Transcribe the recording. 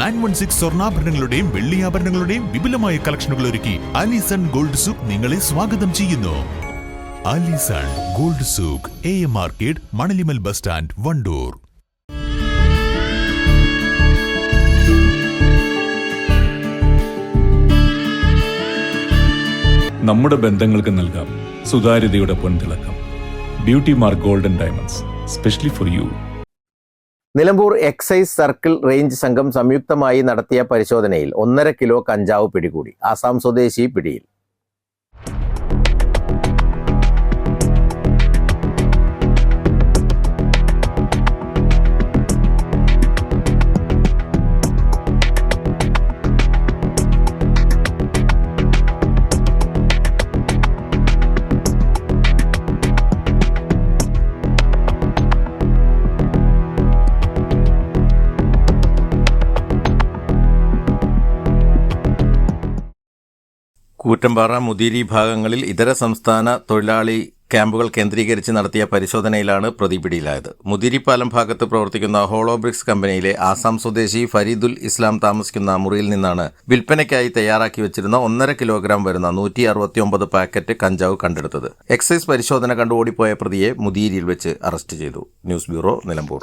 Nine one six സ്വർണാഭരണങ്ങളുടെയും വെള്ളിയാഭരണങ്ങളുടെയും വിപുലമായ കളക്ഷനുകൾ ഒരുക്കി അലിസൺ ഗോൾഡ് സൂക്ക് നിങ്ങളെ സ്വാഗതം ചെയ്യുന്നു. Alison gold souk A M market Manalimal bus stand Wandoor. നമ്മുടെ ബന്ധങ്ങൾക്ക് നൽകാം സുതാര്യതയുടെ പൊൻതിളക്കം. Beauty mark golden diamonds specially for you Nilambur excise circle range സംഘം സംയുക്തമായി നടത്തിയ പരിശോധനയിൽ ഒന്നര കിലോ കഞ്ചാവ് പിടികൂടി. ആസാം സ്വദേശി പിടിയിൽ. കൂറ്റമ്പാറ മുതിരി ഭാഗങ്ങളിൽ ഇതര സംസ്ഥാന തൊഴിലാളി ക്യാമ്പുകൾ കേന്ദ്രീകരിച്ച് നടത്തിയ പരിശോധനയിലാണ് പ്രതി പിടിയിലായത് മുതിരിപ്പാലം ഭാഗത്ത് പ്രവർത്തിക്കുന്ന ഹോളോബ്രിക്സ് കമ്പനിയിലെ ആസാം സ്വദേശി ഫരീദുൽ ഇസ്ലാം താമസിക്കുന്ന മുറിയിൽ നിന്നാണ് വിൽപ്പനയ്ക്കായി തയ്യാറാക്കി വെച്ചിരുന്ന ഒന്നര കിലോഗ്രാം വരുന്ന നൂറ്റി അറുപത്തിയൊമ്പത് പാക്കറ്റ് കഞ്ചാവ് കണ്ടെടുത്തത്. എക്സൈസ് പരിശോധന കണ്ടു ഓടിപ്പോയ പ്രതിയെ മുതിരിയിൽ വെച്ച് അറസ്റ്റ് ചെയ്തു. News bureau Nilambur.